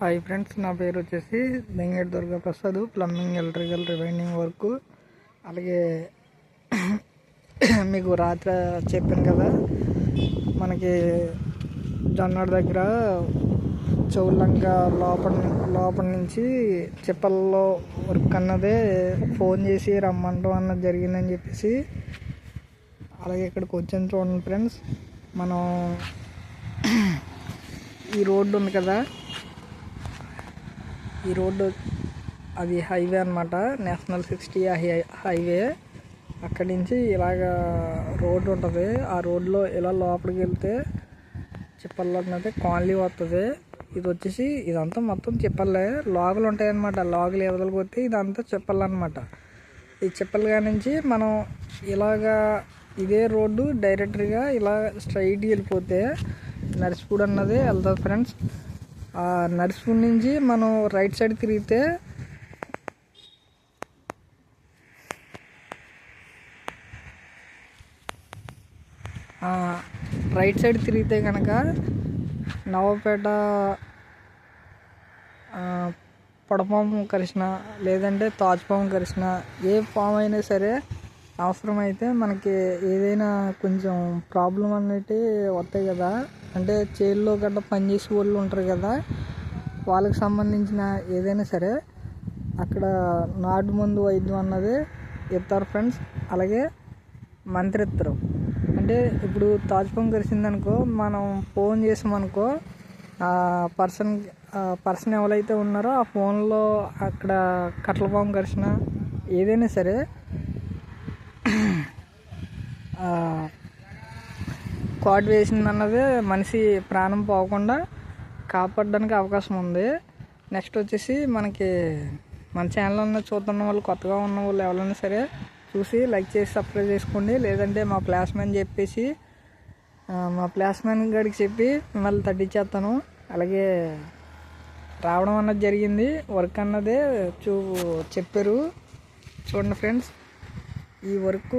Hi friends నా పేరు వచ్చేసి Venkata Durga Prasad plumbing electrical rewinding work అలాగే మీకు రాత్రి చెప్పాను కదా మనకి జొన్నడ దగ్గర చౌలంక లోపల లోపల నుంచి చెప్పల్లో వర్క్ అన్నదే ఫోన్ చేసి రమ్మంటాం అన్నది జరిగిందని చెప్పేసి అలాగే ఇక్కడికి వచ్చాను చూడండి ఫ్రెండ్స్ మనం ఈ రోడ్డు ఉంది కదా ఈ రోడ్డు అది హైవే అనమాట నేషనల్ సిక్స్టీ హైవే. అక్కడి నుంచి ఇలాగ రోడ్డు ఉంటుంది. ఆ రోడ్లో ఇలా లోపలికి వెళ్తే చిప్పల్లో అయితే కాలనీ వస్తుంది ఇది వచ్చేసి ఇదంతా మొత్తం చెప్పలే. లాగులు ఉంటాయన్నమాట. లాగులు ఎవరికి వస్తే ఇదంతా చిప్పలు అనమాట ఈ చిప్పలుగా నుంచి మనం ఇలాగా ఇదే రోడ్డు డైరెక్ట్గా ఇలా స్ట్రైట్ వెళ్ళిపోతే నర్సిపూడి అన్నది వెళ్తుంది ఫ్రెండ్స్. ఆ నర్సిపూడి నుంచి మనం రైట్ సైడ్ తిరిగితే రైట్ సైడ్ తిరిగితే కనుక నవపేట ఆ, పొడపాము కరిసిన లేదంటే తాజ్పాము కరిసిన ఏ పాము అయినా సరే అవసరమైతే మనకి ఏదైనా కొంచెం ప్రాబ్లం అనేటివి వస్తాయి కదా. అంటే చేల్లో గట్ట పనిచేసే వాళ్ళు ఉంటారు కదా వాళ్ళకి సంబంధించిన ఏదైనా సరే అక్కడ నాటు మందు వైద్యం అన్నది ఇస్తారు ఫ్రెండ్స్ అలాగే మంత్రిస్తారు అంటే ఇప్పుడు తాజ్పం కరిసిందనుకో మనం ఫోన్ చేసామనుకో ఆ పర్సన్ ఆ పర్సన్ ఎవరైతే ఉన్నారో ఆ ఫోన్లో అక్కడ కట్ల పాము కరిసిన ఏదైనా సరే కార్డ్ వేసిందన్నది మనిషి ప్రాణం పోకుండా కాపాడడానికి అవకాశం ఉంది. నెక్స్ట్ వచ్చేసి మనకి మన ఛానల్ ఉన్న చూస్తున్న వాళ్ళు కొత్తగా ఉన్న వాళ్ళు ఎవరైనా సరే చూసి లైక్ చేసి సబ్స్క్రైబ్ చేసుకోండి. లేదంటే మా ప్లాస్ మ్యాన్ చెప్పేసి మా ప్లాస్ మ్యాన్ గడికి చెప్పి మిమ్మల్ని తగ్గించేస్తాను. అలాగే రావడం అన్నది జరిగింది. వర్క్ అన్నదే చూ చెప్పారు. చూడండి ఫ్రెండ్స్ ఈ వర్క్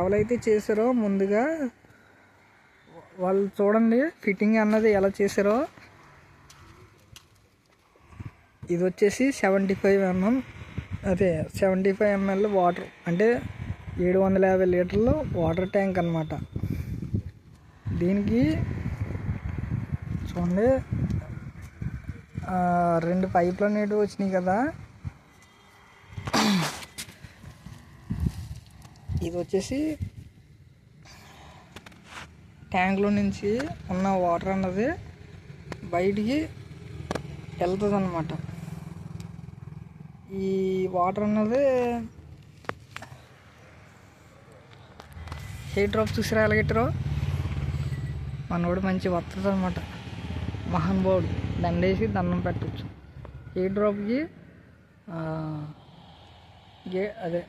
ఎవరైతే చేశారో ముందుగా వాళ్ళు చూడండి ఫిట్టింగ్ అన్నది ఎలా చేశారో. ఇది వచ్చేసి సెవెంటీ ఫైవ్ ఎంఎం. అదే సెవెంటీ ఫైవ్ ఎంఎల్ వాటర్. అంటే ఏడు వందల యాభై లీటర్లు వాటర్ ట్యాంక్ అన్నమాట. దీనికి చూడండి రెండు పైపులు అనేటివి వచ్చినాయి కదా. ఇది వచ్చేసి ట్యాంక్లో నుంచి ఉన్న వాటర్ అన్నది బయటికి వెళ్తుంది అనమాట ఈ వాటర్ అన్నది హెయిర్ డ్రాప్ చూసిరా ఎలాగెట్టరో మనోడు మంచి వస్తుంది అనమాట మహానుభావుడు దండేసి దండం పెట్టచ్చు. హెయిర్ డ్రాప్కి గే అదే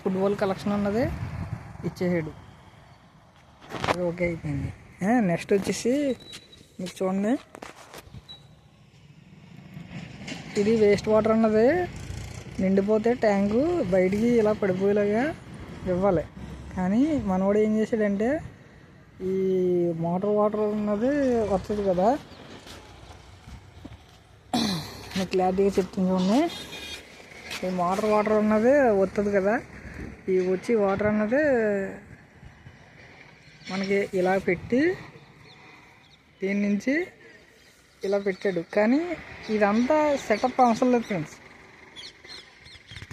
ఫుట్బాల్ కలెక్షన్ ఉన్నది ఇచ్చేసాడు. అది ఓకే అయిపోయింది. నెక్స్ట్ వచ్చేసి మీకు చూడండి. ఇది వేస్ట్ వాటర్ అన్నది నిండిపోతే ట్యాంకు బయటికి ఇలా పడిపోయేలాగా ఇవ్వాలి. కానీ మనవాడు ఏం చేశాడంటే ఈ మోటార్ వాటర్ ఉన్నది వస్తుంది కదా. మీకు క్లారిటీగా చెప్తుంది చూడండి. ఈ మోటార్ వాటర్ అన్నది వస్తుంది కదా. ఈ వచ్చి వాటర్ అన్నది మనకి ఇలా పెట్టి దీని నుంచి ఇలా పెట్టాడు. కానీ ఇదంతా సెటప్ అవసరం లేదు ఫ్రెండ్స్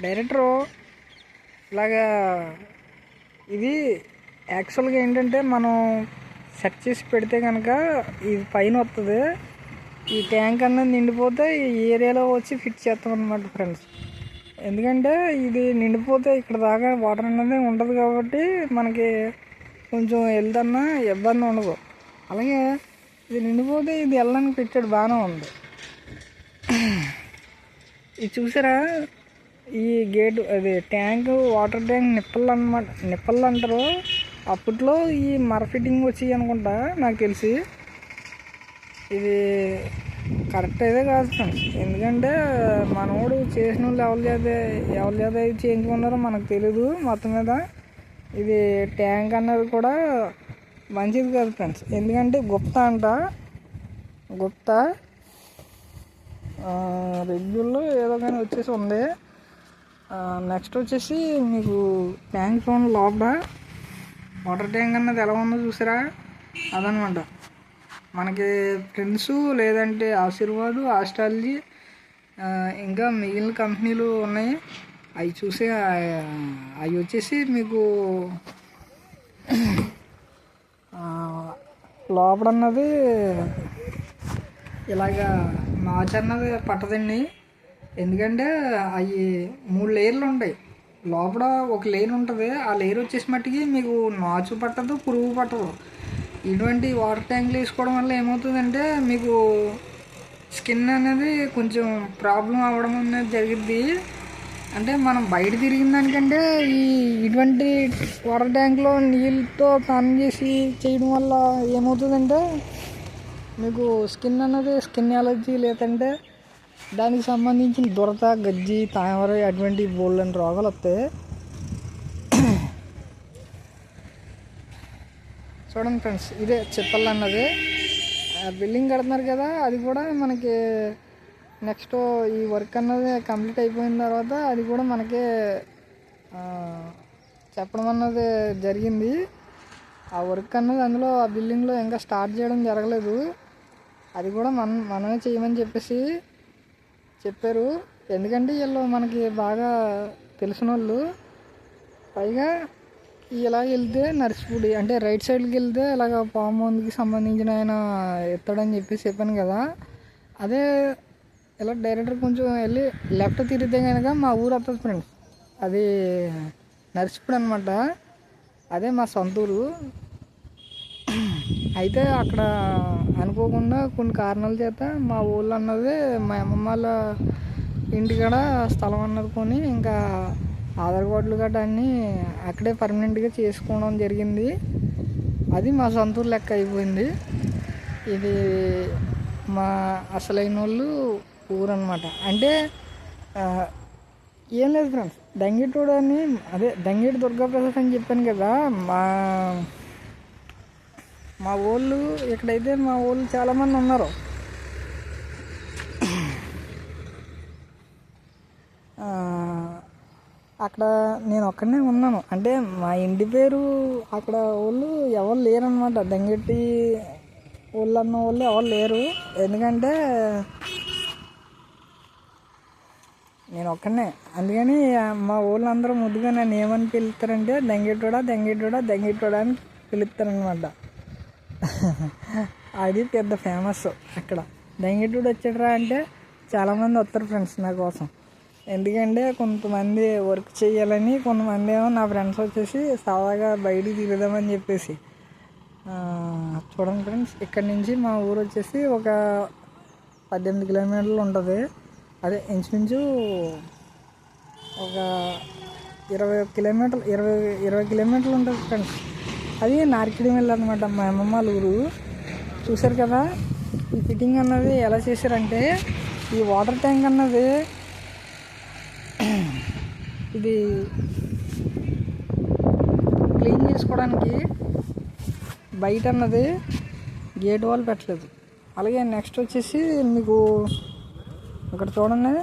డైరెక్టరు ఇలాగా ఇది యాక్చువల్గా ఏంటంటే మనం సెట్ చేసి పెడితే కనుక ఇది పైన వస్తుంది ఈ ట్యాంక్ అన్నది నిండిపోతే ఈ ఏరియాలో వచ్చి ఫిట్ చేస్తాం అనమాట ఫ్రెండ్స్ ఎందుకంటే ఇది నిండిపోతే ఇక్కడ దాకా వాటర్ అనేది ఉండదు కాబట్టి మనకి కొంచెం వెళ్తన్నా ఇబ్బంది ఉండదు. అలాగే ఇది నిండిపోతే ఇది వెళ్ళడానికి పెట్టాడు బాగానే ఉంది. ఇది చూసారా? ఈ గేట్ అది ట్యాంక్ వాటర్ ట్యాంక్ నిప్పలు అనమాట నిప్పలు అంటారు. అప్పట్లో ఈ మర ఫిట్టింగ్ వచ్చి అనుకుంటా నాకు తెలిసి. ఇది కరెక్ట్ అయితే కాదు. ఫ్రెండ్స్ ఎందుకంటే మనోడు చేసిన వాళ్ళు ఎవరి చేత ఎవరి చేత ఇది చేయించుకున్నారో మనకు తెలియదు మొత్తం మీద. ఇది ట్యాంక్ అన్నది కూడా మంచిది కాదు ఫ్రెండ్స్. ఎందుకంటే గుప్తా అంట. గుప్తా రెగ్యుల్లో ఏదో కానీ వచ్చేసి ఉంది. నెక్స్ట్ వచ్చేసి మీకు ట్యాంక్ ఫోన్ లోపల. వాటర్ ట్యాంక్ అన్నది ఎలా ఉందో చూసారా? అదనమాట. మనకి ఫ్రెండ్స్ లేదంటే ఆశీర్వాద్ ఆస్ట్రాలజీ ఇంకా మిగిలిన కంపెనీలు ఉన్నాయి. అవి చూసి అవి వచ్చేసి మీకు లోపల అన్నది ఇలాగా నాచు అన్నది పట్టదండి. ఎందుకంటే అవి మూడు లేయర్లు ఉంటాయి. లోపల ఒక లేయర్ ఉంటుంది. ఆ లేయర్ వచ్చేసి మట్టికి మీకు నాచు పట్టదు పురుగు పట్టదు. ఇటువంటి వాటర్ ట్యాంక్లు వేసుకోవడం వల్ల ఏమవుతుందంటే మీకు స్కిన్ అనేది కొంచెం ప్రాబ్లం అవ్వడం అనేది జరిగింది అంటే మనం బయట తిరిగిన దానికంటే ఈ ఇటువంటి వాటర్ ట్యాంక్లో నీళ్ళతో స్నానం చేసి చేయడం వల్ల ఏమవుతుందంటే మీకు స్కిన్ అనేది స్కిన్ ఎలర్జీ లేదంటే దానికి సంబంధించిన దురద గజ్జి తామర అటువంటి బోల్డని రోగాలు వస్తాయి. చూడండి ఫ్రెండ్స్ ఇదే చెప్పాలి అన్నది బిల్డింగ్ కడుతున్నారు కదా అది కూడా మనకి నెక్స్ట్ ఈ వర్క్ అన్నది కంప్లీట్ అయిపోయిన తర్వాత అది కూడా మనకి చెప్పడం అన్నది జరిగింది. ఆ వర్క్ అన్నది అందులో ఆ బిల్డింగ్లో ఇంకా స్టార్ట్ చేయడం జరగలేదు. అది కూడా మనం మనమే చేయమని చెప్పేసి చెప్పారు. ఎందుకంటే వీళ్ళు మనకి బాగా తెలిసిన వాళ్ళు పైగా ఇలా వెళ్తే నర్సిపూడి అంటే రైట్ సైడ్కి వెళ్తే ఇలాగ పాము మందుకి సంబంధించిన ఆయన ఎత్తాడని చెప్పేసి చెప్పాను కదా అదే ఇలా డైరెక్టర్ కొంచెం వెళ్ళి లెఫ్ట్ తిరిగితే కనుక మా ఊరు వస్తుంది ఫ్రెండ్స్. అది నర్సిపూడి అనమాట అదే మా సొంత ఊరు. అయితే అక్కడ అనుకోకుండా కొన్ని కారణాల చేత మా ఊళ్ళో అన్నది మా అమ్మమ్మ వాళ్ళ ఇంటికాడ స్థలం అన్నది కొని ఇంకా ఆధార్ కార్డులు గట్రా అన్నీ అక్కడే పర్మనెంట్గా చేసుకోవడం జరిగింది. అది మా సొంత ఊరు లెక్క అయిపోయింది. ఇది మా అసలైన వాళ్ళు ఊరన్నమాట. అంటే ఏం లేదు ఫ్రెండ్స్ దంగిటోడు అని అదే దంగిటి దుర్గాప్రసాద్ అని చెప్పాను కదా మా మా వాళ్ళు ఇక్కడైతే మా వాళ్ళు చాలామంది ఉన్నారు. అక్కడ నేను ఒక్కడనే ఉన్నాను. అంటే మా ఇంటి పేరు అక్కడ వాళ్ళు ఎవరు లేరనమాట దంగెట్టి వాళ్ళు అన్న వాళ్ళు ఎవరు లేరు. ఎందుకంటే నేను ఒక్కనే అందుకని మా ఊళ్ళో అందరూ ముద్దుగా నన్ను ఏమని పిలుస్తారంటే దంగెట్టోడా దంగెట్టోడా దంగెట్టోడా అని పిలుస్తారనమాట అది పెద్ద ఫేమస్ అక్కడ. దంగెట్టుడు వచ్చాడరా అంటే చాలామంది వస్తారు ఫ్రెండ్స్ నా కోసం. ఎందుకంటే కొంతమంది వర్క్ చేయాలని కొంతమంది ఏమో నా ఫ్రెండ్స్ వచ్చేసి సరదాగా బయటికి తిరుగుదామని చెప్పేసి. చూడండి ఫ్రెండ్స్ ఇక్కడ నుంచి మా ఊరు వచ్చేసి ఒక పద్దెనిమిది కిలోమీటర్లు ఉంటుంది. అదే ఇంచుమించు ఒక ఇరవై కిలోమీటర్లు ఇరవై ఇరవై కిలోమీటర్లు ఉంటుంది ఫ్రెండ్స్ అది నార్కిడి మిల్ అనమాట మా అమ్మమ్మ వాళ్ళ ఊరు. చూశారు కదా ఈ ఫిట్టింగ్ అన్నది ఎలా చేశారంటే ఈ వాటర్ ట్యాంక్ అన్నది ఇది క్లీన్ చేసుకోవడానికి బయట అన్నది గేట్ వాల్ పెట్టలేదు. అలాగే నెక్స్ట్ వచ్చేసి మీకు ఇక్కడ చూడండి.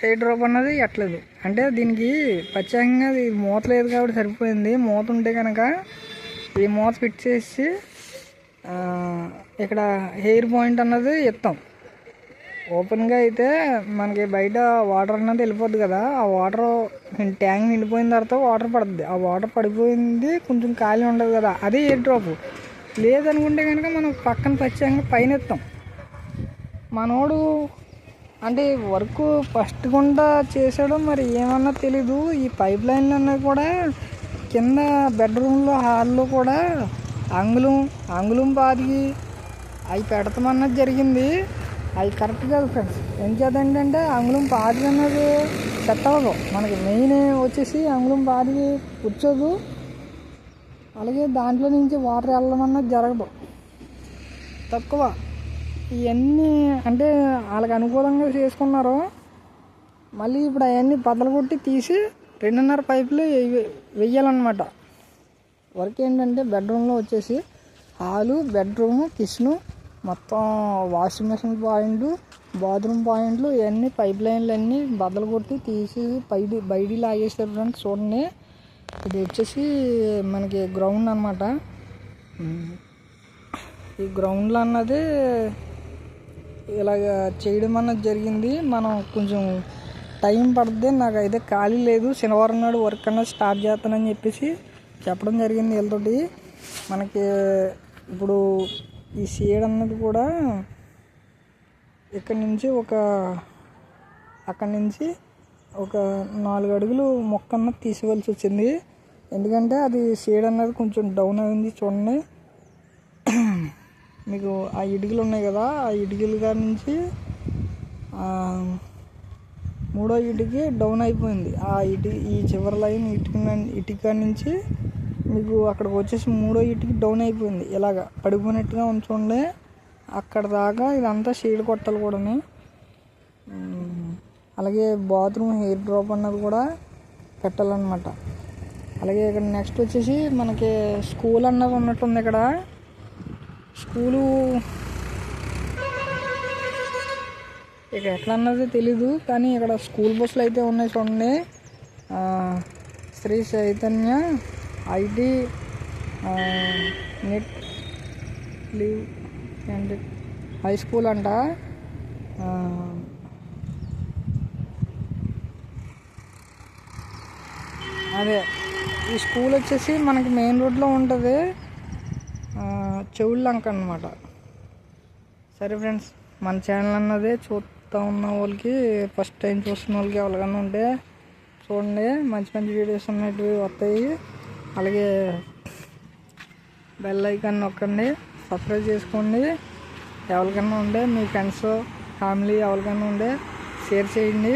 హెయిర్ డ్రాప్ అన్నది ఎట్లేదు అంటే దీనికి ప్రత్యేకంగా ఇది మూత లేదు కాబట్టి సరిపోయింది. మూత ఉంటే కనుక ఈ మూత ఫిట్ చేసి ఇక్కడ హెయిర్ పాయింట్ అన్నది ఇస్తాం ఓపెన్గా అయితే మనకి బయట వాటర్ అన్నది వెళ్ళిపోద్ది కదా ఆ వాటర్ ట్యాంక్ నిండిపోయిన తర్వాత వాటర్ పడుతుంది ఆ వాటర్ పడిపోయింది కొంచెం ఖాళీ ఉండదు కదా అదే ఎయిర్ డ్రాప్. లేదనుకుంటే కనుక మనం పక్కన ప్రత్యేకంగా పైన ఎత్తాం మనోడు అంటే వర్క్ ఫస్ట్ గుండా చేసాడో మరి ఏమన్నా తెలీదు. ఈ పైప్ లైన్లు అన్నవి కూడా కింద బెడ్రూమ్లో హాల్లో కూడా అంగుళం అంగుళం పాతికి అవి పెడతామన్నది జరిగింది. అది కరెక్ట్ కాదు ఫ్రెండ్స్ ఏం చేద్దంటే అంగుళం పాది అన్నది సెట్ అవ్వదు. మనకి మెయిన్ వచ్చేసి అంగుళం పాది కూర్చోదు. అలాగే దాంట్లో నుంచి వాటర్ వెళ్ళమన్నది జరగదు. తక్కువ. ఇవన్నీ అంటే వాళ్ళకి అనుకూలంగా చేసుకున్నారు. మళ్ళీ ఇప్పుడు అవన్నీ బద్దలు కొట్టి తీసి రెండున్నర పైపులు వెయ్యాలన్నమాట. వర్క్ ఏంటంటే బెడ్రూమ్లో వచ్చేసి హాలు బెడ్రూము కిచెను మొత్తం వాషింగ్ మెషిన్ పాయింట్లు బాత్రూమ్ పాయింట్లు ఇవన్నీ పైప్ లైన్లు అన్నీ బద్దలు కొట్టి తీసి పైడి బయటి లాగేసారు ఫ్రెండ్స్ చూడండి. ఇది వచ్చేసి మనకి గ్రౌండ్ అనమాట ఈ గ్రౌండ్లో అన్నది ఇలాగ చేయడం అన్నది జరిగింది. మనం కొంచెం టైం పడుతుంది నాకు అయితే ఖాళీ లేదు. శనివారం నాడు వర్క్ అన్నది స్టార్ట్ చేస్తానని చెప్పేసి చెప్పడం జరిగింది వీళ్ళతోటి. మనకి ఇప్పుడు ఈ సీడ్ అన్నది కూడా ఇక్కడ నుంచి ఒక అక్కడి నుంచి ఒక నాలుగు అడుగులు మొక్క అన్నది తీసివలసి వచ్చింది. ఎందుకంటే అది సీడ్ అన్నది కొంచెం డౌన్ అయింది చూడండి. మీకు ఆ ఇటుకలు ఉన్నాయి కదా ఆ ఇటుకల కాడ నుంచి మూడో ఇటుకి డౌన్ అయిపోయింది. ఆ ఇటు ఈ చివరి లైన్ ఇటుక ఇటుక నుంచి మీకు అక్కడికి వచ్చేసి మూడో ఇటుకి డౌన్ అయిపోయింది. ఇలాగ పడిపోయినట్టుగా ఉంచుండే అక్కడ దాకా ఇదంతా షేడ్ కొట్టాలి కూడా అలాగే బాత్రూమ్ హెయిర్ డ్రాప్ అన్నది కూడా పెట్టాలన్నమాట. అలాగే ఇక్కడ నెక్స్ట్ వచ్చేసి మనకి స్కూల్ అన్నది ఉన్నట్టుంది ఇక్కడ. స్కూలు ఇక ఎట్లా అన్నది తెలీదు కానీ ఇక్కడ స్కూల్ బస్సులు అయితే ఉన్నాయి చూడండి. Sri Chaitanya IT net leave and high school అంట. అదే ఈ స్కూల్ వచ్చేసి మనకి మెయిన్ రోడ్లో ఉంటుంది. చెవుళ్ళంక అనమాట సరే ఫ్రెండ్స్ మన ఛానల్ అన్నది చూస్తూ ఉన్న వాళ్ళకి ఫస్ట్ టైం చూస్తున్న వాళ్ళకి ఎవరికన్నా ఉంటే చూడండి. మంచి మంచి వీడియోస్ ఉన్నట్టు వస్తాయి. అలాగే బెల్ ఐకాన్ నొక్కండి సబ్స్క్రైబ్ చేసుకోండి. ఎవరికన్నా ఉండే మీ ఫ్రెండ్స్ ఫ్యామిలీ ఎవరికన్నా ఉండే షేర్ చేయండి.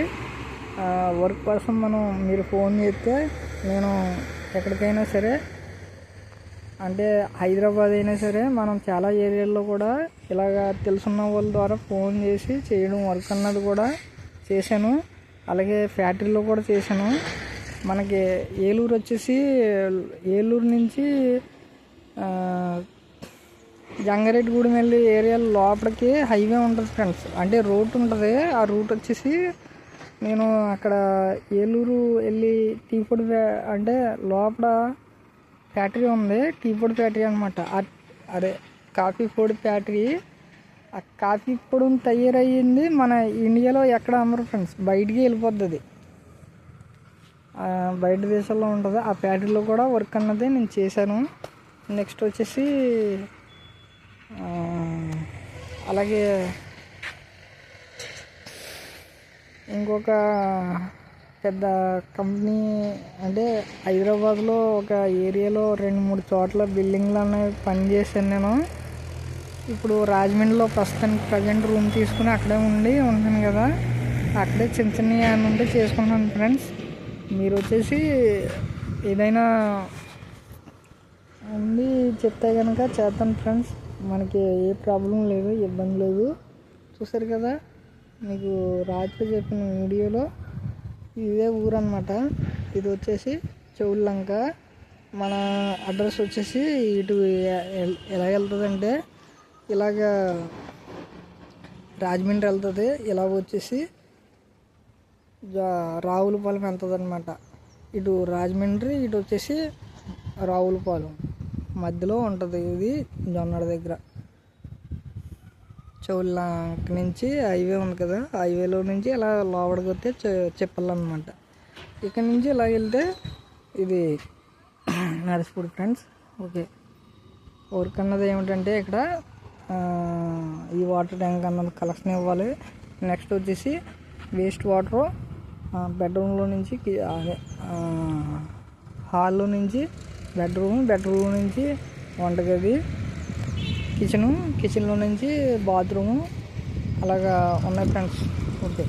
వర్క్ కోసం మనం మీరు ఫోన్ చేస్తే నేను ఎక్కడికైనా సరే అంటే హైదరాబాద్ అయినా సరే మనం చాలా ఏరియాల్లో కూడా ఇలాగ తెలుసున్న వాళ్ళ ద్వారా ఫోన్ చేసి చేయడం వర్క్ అన్నది కూడా చేశాను. అలాగే ఫ్యాక్టరీలో కూడా చేశాను. మనకి ఏలూరు వచ్చేసి ఏలూరు నుంచి జంగారెడ్డిగూడెం వెళ్ళే ఏరియా లోపలికి హైవే ఉంటుంది ఫ్రెండ్స్. అంటే రూట్ ఉంటుంది. ఆ రూట్ వచ్చేసి నేను అక్కడ ఏలూరు వెళ్ళి టీ పొడి ఫ్యా- అంటే లోపల ఫ్యాక్టరీ ఉంది. టీ పొడి ఫ్యాక్టరీ అనమాట అదే కాఫీ పొడి ఫ్యాక్టరీ. ఆ కాఫీ పొడి తయారయ్యింది మన ఇండియాలో ఎక్కడ అమ్మరు ఫ్రెండ్స్? బయటికి వెళ్ళిపోద్ది బయట దేశాల్లో ఉంటుంది. ఆ ఫ్యాక్టరీలో కూడా వర్క్ అన్నది నేను చేశాను. నెక్స్ట్ వచ్చేసి అలాగే ఇంకొక పెద్ద కంపెనీ అంటే హైదరాబాద్లో ఒక ఏరియాలో రెండు మూడు చోట్ల బిల్డింగ్లు అనేవి పనిచేశాను నేను. ఇప్పుడు రాజమండ్రిలో ప్రస్తుతానికి ప్రజెంట్ రూమ్ తీసుకుని అక్కడే ఉండి ఉంటాను కదా. అక్కడే చిన్న చిన్న ఏమైనా ఉంటే చేసుకుంటాను ఫ్రెండ్స్. మీరు వచ్చేసి ఏదైనా ఉంది చెప్తే కనుక చేస్తాను ఫ్రెండ్స్. మనకి ఏ ప్రాబ్లం లేదు ఇబ్బంది లేదు. చూసారు కదా మీకు రాత్రి చెప్పిన వీడియోలో ఇదే ఊరు ఇది వచ్చేసి చెవులంక మన అడ్రస్ వచ్చేసి ఇటు ఎలా వెళ్తుందంటే ఇలాగ రాజమండ్రి వెళ్తుంది ఇలా వచ్చేసి రావులపాలెం వెళ్తుందనమాట ఇటు రాజమండ్రి ఇటు వచ్చేసి రావులపాలెం మధ్యలో ఉంటుంది ఇది జొన్నడ దగ్గర. చౌల్లంక నుంచి హైవే ఉంది కదా హైవేలో నుంచి ఇలా లోపలికి వస్తే చెప్పాలన్నమాట. ఇక్కడ నుంచి ఇలా వెళ్తే ఇది నరసిపూడి ఫ్రెండ్స్. ఓకే. వర్క్ అన్నది ఏమిటంటే ఇక్కడ ఈ వాటర్ ట్యాంక్ అన్నది కలెక్షన్ ఇవ్వాలి. నెక్స్ట్ వచ్చేసి వేస్ట్ వాటర్ బెడ్రూమ్లో నుంచి హాల్లో నుంచి బెడ్రూమ్ బెడ్రూమ్ నుంచి వంటగది కిచెను కిచెన్లో నుంచి బాత్రూము అలాగా ఉన్నాయి ఫ్రెండ్స్. ఓకే.